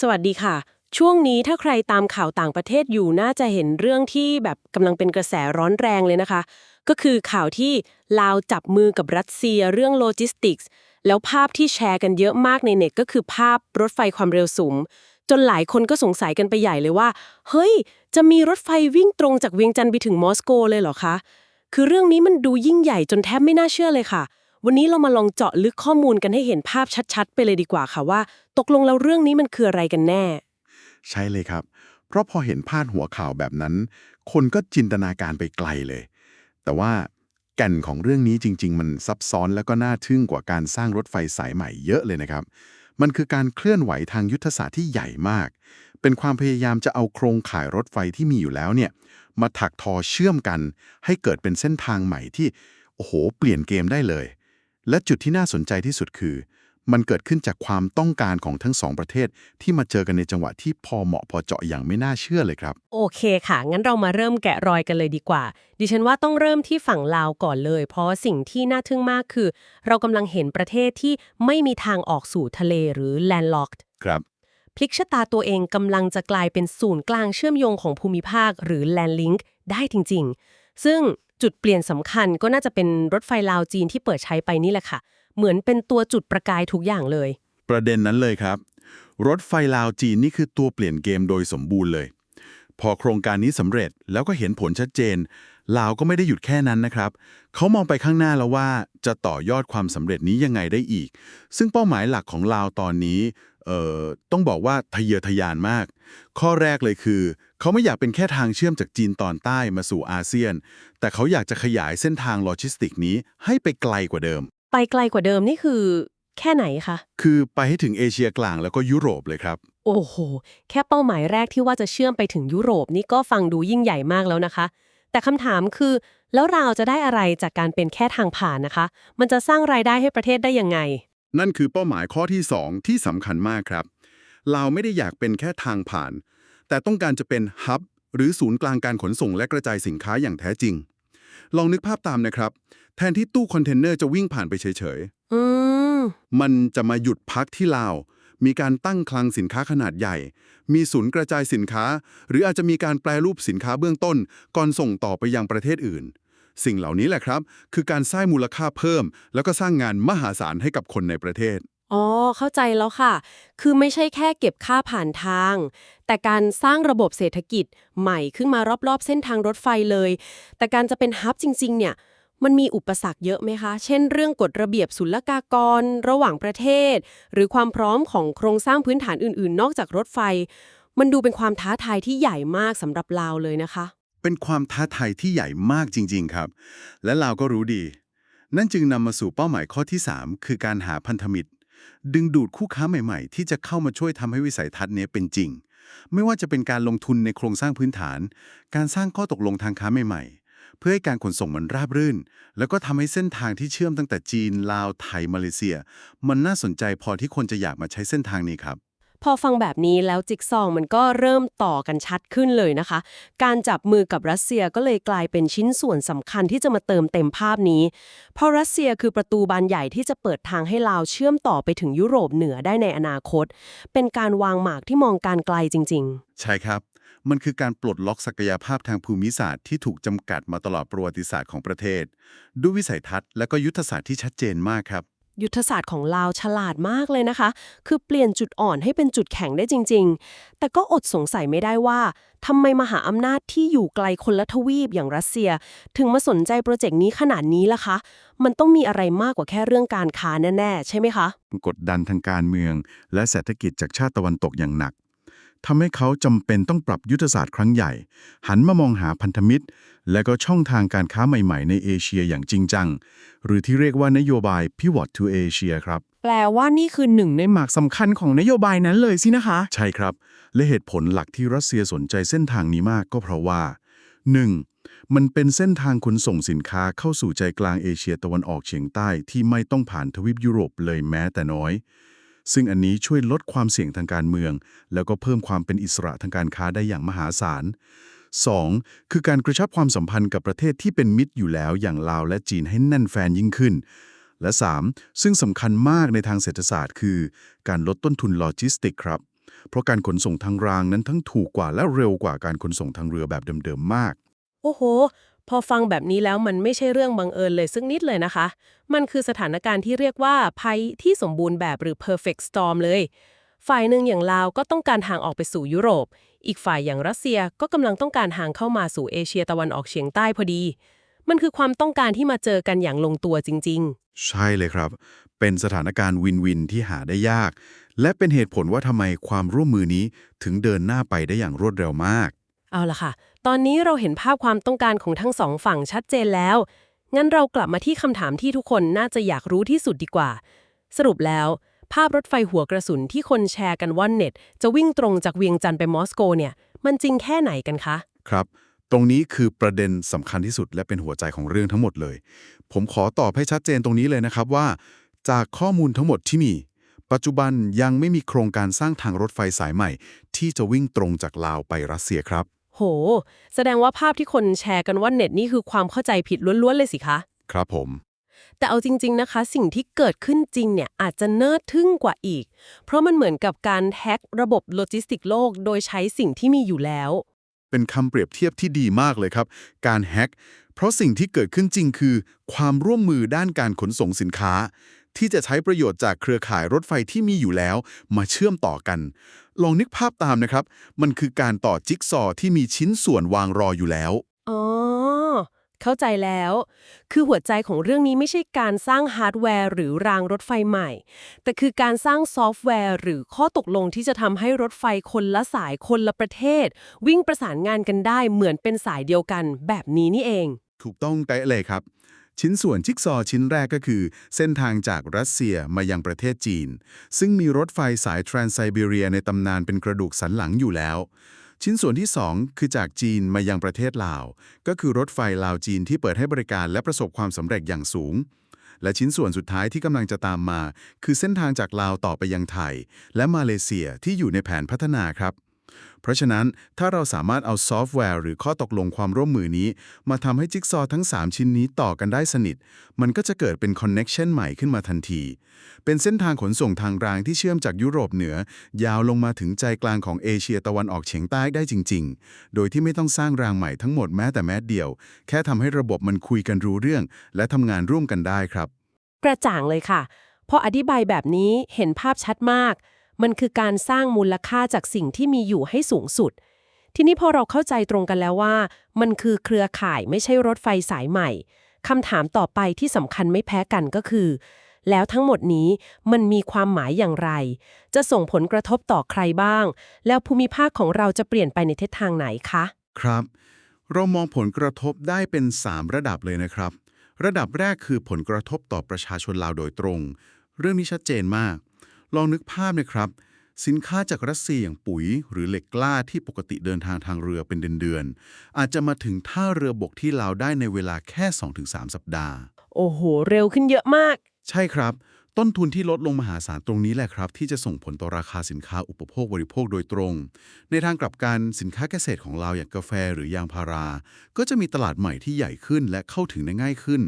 สวัสดีค่ะ ช่วงนี้ถ้าใครตามข่าวต่างประเทศอยู่น่าจะเห็นเรื่องที่แบบกำลังเป็นกระแสร้อนแรงเลยนะคะ ก็คือข่าวที่ลาวจับมือกับรัสเซียเรื่องโลจิสติกส์แล้วภาพที่แชร์กันเยอะมากในเน็ตก็คือภาพรถไฟความเร็วสูง จนหลายคนก็สงสัยกันไปใหญ่เลยว่า เฮ้ย จะมีรถไฟวิ่งตรงจากเวียงจันทร์ไปถึงมอสโกเลยเหรอคะ คือเรื่องนี้มันดูยิ่งใหญ่จนแทบไม่น่าเชื่อเลยค่ะ วันนี้เรามาลองเจาะลึกข้อมูลกันให้เห็นภาพชัด ๆ ไปเลยดีกว่าค่ะว่า ตกลงแล้วเรื่องนี้มันคืออะไรกันแน่ ใช่เลยครับ เพราะพอเห็นพาดหัวข่าวแบบนั้น คนก็จินตนาการไปไกลเลย แต่ว่าแก่นของเรื่องนี้จริง ๆ มันซับซ้อนแล้วก็น่าทึ่งกว่าการสร้างรถไฟสายใหม่เยอะเลยนะครับ มันคือการเคลื่อนไหวทางยุทธศาสตร์ที่ใหญ่มาก เป็นความพยายามจะเอาโครงข่ายรถไฟที่มีอยู่แล้วเนี่ย มาถักทอเชื่อมกัน ให้เกิดเป็นเส้นทางใหม่ที่ โอ้โห เปลี่ยนเกมได้เลย และจุดที่น่าสนใจที่สุดคือ มันเกิดขึ้นจากความต้องการของทั้งสองประเทศ ที่มาเจอกันในจังหวะที่พอเหมาะพอเจาะอย่างไม่น่าเชื่อเลยครับ โอเคค่ะ งั้นเรามาเริ่มแกะรอยกันเลยดีกว่า ดิฉันว่าต้องเริ่มที่ฝั่งลาวก่อนเลย เพราะว่าสิ่งที่น่าทึ่งมากคือ เรากำลังเห็นประเทศที่ไม่มีทางออกสู่ทะเลหรือ landlocked ครับพลิกชะตาตัวเองกำลังจะกลายเป็นศูนย์กลางเชื่อมโยงของภูมิภาคหรือ land link ได้จริง ๆ ซึ่ง จุดเปลี่ยนสำคัญก็น่าจะเป็นรถไฟลาวจีนที่เปิดใช้ไปนี่แหละค่ะ เหมือนเป็นตัวจุดประกายทุกอย่างเลย ประเด็นนั้นเลยครับ รถไฟลาวจีนนี่คือตัวเปลี่ยนเกมโดยสมบูรณ์เลย พอโครงการนี้สำเร็จแล้วก็เห็นผลชัดเจน ลาวก็ไม่ได้หยุดแค่นั้นนะครับ เขามองไปข้างหน้าแล้วว่าจะต่อยอดความสำเร็จนี้ยังไงได้อีก ซึ่งเป้าหมายหลักของลาวตอนนี้เอ่อต้องบอกว่าทะเยอทะยานมาก ข้อแรกเลยคือ เขาไม่อยากเป็นแค่ทางเชื่อมจากจีนตอนใต้มาสู่อาเซียน แต่เขาอยากจะขยายเส้นทางโลจิสติกนี้ให้ไปไกลกว่าเดิม ไปไกลกว่าเดิมนี่คือ แค่ไหนคะ คือไปให้ถึงเอเชียกลางแล้วก็ยุโรปเลยครับ โอ้โห แค่เป้าหมายแรกที่ว่าจะเชื่อมไปถึงยุโรปนี่ก็ฟังดูยิ่งใหญ่มากแล้วนะคะ แต่คำถามคือ แล้วเราจะได้อะไรจากการเป็นแค่ทางผ่านนะคะ มันจะสร้างรายได้ให้ประเทศได้ยังไง นั่นคือเป้าหมายข้อที่ 2 ที่สำคัญมากครับ เราไม่ได้อยากเป็นแค่ทางผ่าน แต่ต้องการจะเป็นฮับหรือศูนย์กลางการขนส่งและกระจายสินค้าอย่างแท้จริง ลองนึกภาพตามนะครับ แทนที่ตู้คอนเทนเนอร์จะวิ่งผ่านไปเฉยอืมๆมันจะมาหยุดพักที่ลาว มีการตั้งคลังสินค้าขนาดใหญ่ มีศูนย์กระจายสินค้า หรืออาจจะมีการแปลรูปสินค้าเบื้องต้น ก่อนส่งต่อไปยังประเทศอื่น สิ่งเหล่านี้แหละครับ คือการสร้างมูลค่าเพิ่ม แล้วก็สร้างงานมหาศาลให้กับคนในประเทศอ๋อ เข้าใจแล้วค่ะ คือไม่ใช่แค่เก็บค่าผ่านทาง แต่การสร้างระบบเศรษฐกิจใหม่ขึ้นมารอบๆ เส้นทางรถไฟเลย แต่การจะเป็นฮับจริง ๆ เนี่ย มันมีอุปสรรคเยอะไหมคะ เช่นเรื่องกฎระเบียบศุลกากร ระหว่างประเทศ หรือความพร้อมของโครงสร้างพื้นฐานอื่น ๆ นอกจากรถไฟ มันดูเป็นความท้าทายที่ใหญ่มากสำหรับลาวเลยนะคะ เป็นความท้าทายที่ใหญ่มากจริง ๆ ครับ และเราก็รู้ดี นั่นจึงนำมาสู่เป้าหมายข้อที่ 3 คือการหาพันธมิตร ดึงดูดคู่ค้าใหม่ ๆ ที่จะเข้ามาช่วยทำให้วิสัยทัศน์นี้เป็นจริง ไม่ว่าจะเป็นการลงทุนในโครงสร้างพื้นฐาน การสร้างข้อตกลงทางค้าใหม่ๆ เพื่อให้การขนส่งมันราบรื่น แล้วก็ทำให้เส้นทางที่เชื่อมตั้งแต่จีน ลาว ไทย มาเลเซีย มันน่าสนใจพอที่คนจะอยากมาใช้เส้นทางนี้ครับ พอฟังแบบนี้แล้วจิ๊กซอว์มันก็เริ่มต่อกันชัดขึ้นเลยนะคะ การจับมือกับรัสเซียก็เลยกลายเป็นชิ้นส่วนสำคัญที่จะมาเติมเต็มภาพนี้ เพราะรัสเซียคือประตูบานใหญ่ที่จะเปิดทางให้ลาวเชื่อมต่อไปถึงยุโรปเหนือได้ในอนาคต เป็นการวางหมากที่มองการไกลจริงใช่ครับ มันคือการปลดล็อกศักยภาพทางภูมิศาสตร์ที่ถูกจำกัดมาตลอดประวัติศาสตร์ของประเทศ ด้วยวิสัยทัศน์และก็ยุทธศาสตร์ที่ชัดเจนมากครับๆยุทธศาสตร์ของลาวฉลาดมากเลยนะคะ คือเปลี่ยนจุดอ่อนให้เป็นจุดแข็งได้จริง ๆ แต่ก็อดสงสัยไม่ได้ว่าทำไมมหาอำนาจที่อยู่ไกลคนละทวีปอย่างรัสเซีย ถึงมาสนใจโปรเจกต์นี้ขนาดนี้ล่ะคะ มันต้องมีอะไรมากกว่าแค่เรื่องการค้าแน่ๆ ใช่ไหมคะ กดดันทางการเมือง และเศรษฐกิจจากชาติตะวันตกอย่างหนัก ทำให้เขาจำเป็นต้องปรับยุทธศาสตร์ครั้งใหญ่ หันมามองหาพันธมิตร และก็ช่องทางการค้าใหม่ๆ ในเอเชียอย่างจริงจัง หรือที่เรียกว่านโยบาย Pivot to Asia ครับ แปลว่านี่คือหนึ่งในหมากสำคัญของนโยบายนั้นเลยสินะคะ ใช่ครับ และเหตุผลหลักที่รัสเซียสนใจเส้นทางนี้มากก็เพราะว่า 1. มันเป็นเส้นทางขนส่งสินค้าเข้าสู่ใจกลางเอเชียตะวันออกเฉียงใต้ที่ไม่ต้องผ่านทวีปยุโรปเลยแม้แต่น้อย ซึ่งอันนี้ช่วยลดความเสี่ยงทางการเมือง แล้วก็เพิ่มความเป็นอิสระทางการค้าได้อย่างมหาศาล 2. คือการกระชับความสัมพันธ์กับประเทศที่เป็นมิตรอยู่แล้วอย่างลาวและจีนให้แน่นแฟนยิ่งขึ้น และ 3. ซึ่งสำคัญมากในทางเศรษฐศาสตร์ คือ การลดต้นทุนโลจิสติกครับ เพราะการขนส่งทางรางนั้นทั้งถูกกว่าและเร็วกว่าการขนส่งทางเรือแบบเดิมๆมาก โอ้โห พอฟังแบบนี้แล้วมันไม่ใช่เรื่องบังเอิญเลยสักนิดเลยนะคะ มันคือสถานการณ์ที่เรียกว่าภัยที่สมบูรณ์แบบหรือ perfect storm เลย ฝ่ายหนึ่งอย่างลาวก็ต้องการทางออกไปสู่ยุโรป อีกฝ่ายอย่างรัสเซียก็กำลังต้องการทางเข้ามาสู่เอเชียตะวันออกเฉียงใต้พอดี มันคือความต้องการที่มาเจอกันอย่างลงตัวจริง ๆ ใช่เลยครับ เป็นสถานการณ์วินวินที่หาได้ยาก และเป็นเหตุผลว่าทำไมความร่วมมือนี้ถึงเดินหน้าไปได้อย่างรวดเร็วมาก เอาล่ะค่ะ ตอนนี้เราเห็นภาพความต้องการของทั้งสองฝั่งชัดเจนแล้ว งั้นเรากลับมาที่คำถามที่ทุกคนน่าจะอยากรู้ที่สุดดีกว่า สรุปแล้ว ภาพรถไฟหัวกระสุนที่คนแชร์กันว่าเน็ต จะวิ่งตรงจากเวียงจันทร์ไปมอสโกเนี่ย มันจริงแค่ไหนกันคะ ครับ ตรงนี้คือประเด็นสำคัญที่สุดและเป็นหัวใจของเรื่องทั้งหมดเลย ผมขอตอบให้ชัดเจนตรงนี้เลยนะครับว่า จากข้อมูลทั้งหมดที่มีปัจจุบันยังไม่มีโครงการสร้างทางรถไฟสายใหม่ ที่จะวิ่งตรงจากลาวไปรัสเซียครับ โห แสดงว่าภาพที่คนแชร์กันว่าเน็ตนี่คือความเข้าใจผิดล้วนๆเลยสิคะ ครับผม แต่เอาจริง ๆ นะคะ สิ่งที่เกิดขึ้นจริงเนี่ยอาจจะเนิดทึ่งกว่าอีก เพราะมันเหมือนกับการแฮ็กระบบโลจิสติกโลก โดยใช้สิ่งที่มีอยู่แล้ว เป็นคำเปรียบเทียบที่ดีมากเลยครับ การแฮ็กเพราะสิ่งที่เกิดขึ้นจริงคือ ความร่วมมือด้านการขนส่งสินค้า ที่จะใช้ประโยชน์จากเครือข่ายรถไฟที่มีอยู่แล้ว มาเชื่อมต่อกัน ลองนึกภาพตามนะครับ มันคือการต่อจิ๊กซอว์ที่มีชิ้นส่วนวางรออยู่แล้ว อ๋อ เข้าใจแล้ว คือหัวใจของเรื่องนี้ไม่ใช่การสร้างฮาร์ดแวร์หรือรางรถไฟใหม่ แต่คือการสร้างซอฟต์แวร์ หรือข้อตกลงที่จะทำให้รถไฟคนละสายคนละประเทศ วิ่งประสานงานกันได้เหมือนเป็นสายเดียวกันแบบนี้นี่เอง ถูกต้องเป๊ะเลยครับ ชิ้นส่วนจิ๊กซอว์ชิ้นแรกก็คือ เส้นทางจากรัสเซียมายังประเทศจีน ซึ่งมีรถไฟสายทรานไซบีเรียในตำนานเป็นกระดูกสันหลังอยู่แล้ว ชิ้นส่วนที่ 2 คือจากจีนมายังประเทศลาว ก็คือรถไฟลาวจีนที่เปิดให้บริการและประสบความสำเร็จอย่างสูง และชิ้นส่วนสุดท้ายที่กำลังจะตามมา คือเส้นทางจากลาวต่อไปยังไทย และมาเลเซียที่อยู่ในแผนพัฒนาครับ เพราะฉะนั้นถ้าเราสามารถเอาซอฟต์แวร์หรือข้อตกลงความร่วมมือนี้ มาทำให้จิ๊กซอว์ทั้ง 3 ชิ้นนี้ต่อกันได้สนิท มันก็จะเกิดเป็นคอนเน็กชันใหม่ขึ้นมาทันที เป็นเส้นทางขนส่งทางรางที่เชื่อมจากยุโรปเหนือ ยาวลงมาถึงใจกลางของเอเชียตะวันออกเฉียงใต้ได้จริง ๆ โดยที่ไม่ต้องสร้างรางใหม่ทั้งหมดแม้แต่แม้เดียว แค่ทำให้ระบบมันคุยกันรู้เรื่อง และทำงานร่วมกันได้ครับ กระจ่างเลยค่ะพออธิบายแบบนี้เห็นภาพชัดมาก มันคือการสร้างมูลค่าจากสิ่งที่มีอยู่ให้สูงสุด ทีนี้พอเราเข้าใจตรงกันแล้วว่า มันคือเครือข่ายไม่ใช่รถไฟสายใหม่คำถามต่อไปที่สำคัญไม่แพ้กันก็คือ แล้วทั้งหมดนี้มันมีความหมายอย่างไร จะส่งผลกระทบต่อใครบ้าง แล้วภูมิภาคของเราจะเปลี่ยนไปในทิศทางไหนคะ ครับ เรามองผลกระทบได้เป็น 3 ระดับเลยนะครับ ระดับแรกคือผลกระทบต่อประชาชนลาวโดยตรง เรื่องนี้ชัดเจนมาก ลองนึกภาพนะครับ สินค้าจากรัสเซียอย่างปุ๋ย หรือเหล็กกล้าที่ปกติเดินทางทางเรือเป็นเดือนๆอาจจะมาถึงท่าเรือบกที่ลาวได้ในเวลาแค่ 2-3 สัปดาห์ โอ้โห เร็วขึ้นเยอะมาก ใช่ครับ ต้นทุนที่ลดลงมหาศาลตรงนี้แหละครับ ที่จะส่งผลต่อราคาสินค้าอุปโภคบริโภคโดยตรง ในทางกลับกันสินค้าเกษตรของเราอย่างกาแฟหรือยางพารา ก็จะมีตลาดใหม่ที่ใหญ่ขึ้นและเข้าถึงได้ง่ายขึ้น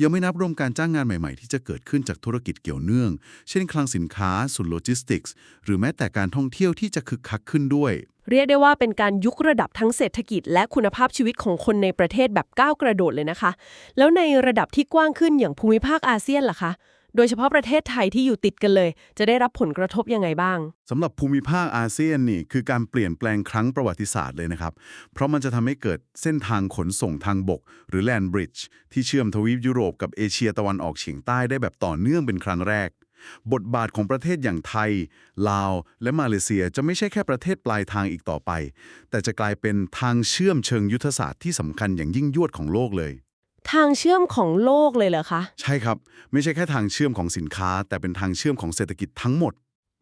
ยังไม่นับรวมการจ้างงานใหม่ๆ ที่จะเกิดขึ้นจากธุรกิจเกี่ยวเนื่อง เช่น คลังสินค้าศูนย์โลจิสติกส์หรือแม้แต่การท่องเที่ยวที่จะคึกคักขึ้นด้วย เรียกได้ว่าเป็นการยุกระดับทั้งเศรษฐกิจ และคุณภาพชีวิตของคนในประเทศแบบก้าวกระโดดเลยนะคะ แล้วในระดับที่กว้างขึ้นอย่างภูมิภาคอาเซียนล่ะคะ โดยเฉพาะประเทศไทยที่อยู่ติดกันเลย จะได้รับผลกระทบยังไงบ้างสำหรับภูมิภาคอาเซียนนี่คือการเปลี่ยนแปลงครั้งประวัติศาสตร์เลยนะครับ เพราะมันจะทำให้เกิดเส้นทางขนส่งทางบก หรือ Land Bridge ที่เชื่อมทวีปยุโรปกับเอเชียตะวันออกเฉียงใต้ได้แบบต่อเนื่องเป็นครั้งแรกบทบาทของประเทศอย่างไทย ลาว และมาเลเซียจะไม่ใช่แค่ประเทศปลายทางอีกต่อไป แต่จะกลายเป็นทางเชื่อมเชิงยุทธศาสตร์ที่สำคัญอย่างยิ่งยวดของโลกเลย ทางเชื่อมของโลกเลยเหรอคะ ใช่ครับ ไม่ใช่แค่ทางเชื่อมของสินค้า แต่เป็นทางเชื่อมของเศรษฐกิจทั้งหมด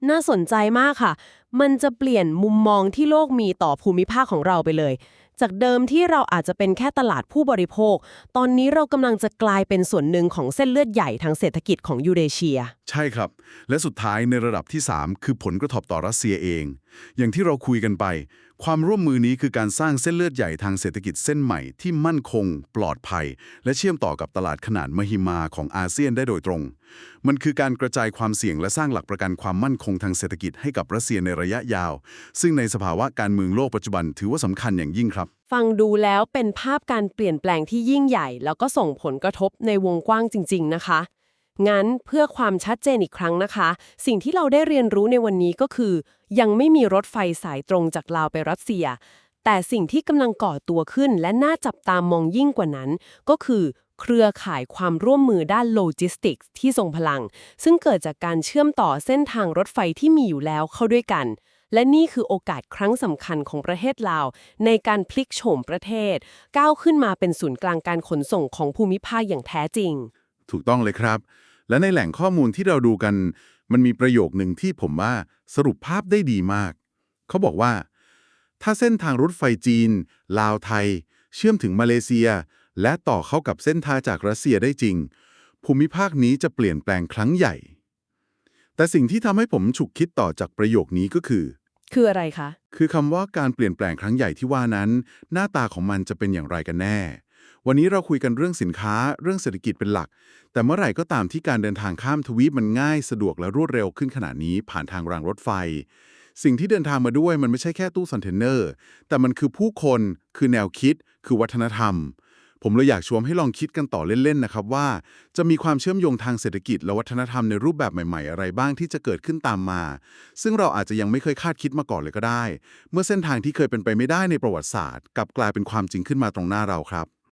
น่าสนใจมากค่ะ มันจะเปลี่ยนมุมมองที่โลกมีต่อภูมิภาคของเราไปเลย จากเดิมที่เราอาจจะเป็นแค่ตลาดผู้บริโภค ตอนนี้เรากำลังจะกลายเป็นส่วนหนึ่งของเส้นเลือดใหญ่ทางเศรษฐกิจของยูเรเชีย ใช่ครับ และสุดท้ายในระดับที่ 3 คือผลกระทบต่อรัสเซียเอง อย่างที่เราคุยกันไป ความร่วมมือนี้คือการสร้างเส้นเลือดใหญ่ทางเศรษฐกิจเส้นใหม่ที่มั่นคง ปลอดภัย และเชื่อมต่อกับตลาดขนาดมหึมาของอาเซียนได้โดยตรง มันคือการกระจายความเสี่ยงและสร้างหลักประกันความมั่นคงทางเศรษฐกิจให้กับรัสเซียในระยะยาว ซึ่งในสภาวะการเมืองโลกปัจจุบันถือว่าสำคัญอย่างยิ่งครับ ฟังดูแล้วเป็นภาพการเปลี่ยนแปลงที่ยิ่งใหญ่ แล้วก็ส่งผลกระทบในวงกว้างจริง ๆ นะคะ งั้นเพื่อความชัดเจนอีกครั้งนะคะ สิ่งที่เราได้เรียนรู้ในวันนี้ก็คือ ยังไม่มีรถไฟสายตรงจากลาวไปรัสเซีย แต่สิ่งที่กำลังก่อตัวขึ้นและน่าจับตามองยิ่งกว่านั้น ก็คือเครือข่ายความร่วมมือด้านโลจิสติกส์ที่ทรงพลัง ซึ่งเกิดจากการเชื่อมต่อเส้นทางรถไฟที่มีอยู่แล้วเข้าด้วยกัน และนี่คือโอกาสครั้งสำคัญของประเทศลาว ในการพลิกโฉมประเทศ ก้าวขึ้นมาเป็นศูนย์กลางการขนส่งของภูมิภาคอย่างแท้จริง ถูกต้องเลยครับ และในแหล่งข้อมูลที่เราดูกัน มันมีประโยคหนึ่งที่ผมว่าสรุปภาพได้ดีมาก เขาบอกว่า ถ้าเส้นทางรถไฟจีน ลาวไทย เชื่อมถึงมาเลเซีย และต่อเข้ากับเส้นทางจากรัสเซียได้จริง ภูมิภาคนี้จะเปลี่ยนแปลงครั้งใหญ่ แต่สิ่งที่ทำให้ผมฉุกคิดต่อจากประโยคนี้ก็คือ คืออะไรคะ คือคำว่าการเปลี่ยนแปลงครั้งใหญ่ที่ว่านั้น หน้าตาของมันจะเป็นอย่างไรกันแน่ วันนี้เราคุยกันเรื่องสินค้า เรื่องเศรษฐกิจเป็นหลัก แต่เมื่อไหร่ก็ตามที่การเดินทางข้ามทวีปมันง่ายสะดวกและรวดเร็วขึ้นขนาดนี้ผ่านทางรางรถไฟ สิ่งที่เดินทางมาด้วยมันไม่ใช่แค่ตู้คอนเทนเนอร์ แต่มันคือผู้คน คือแนวคิด คือวัฒนธรรม ผมเลยอยากชวนให้ลองคิดกันต่อเล่นๆนะครับว่า จะมีความเชื่อมโยงทางเศรษฐกิจและวัฒนธรรมในรูปแบบใหม่ๆ อะไรบ้างที่จะเกิดขึ้นตามมา ซึ่งเราอาจจะยังไม่เคยคาดคิดมาก่อนเลยก็ได้ เมื่อเส้นทางที่เคยเป็นไปไม่ได้ในประวัติศาสตร์กลับกลายเป็นความจริงขึ้นมาตรงหน้าเราครับ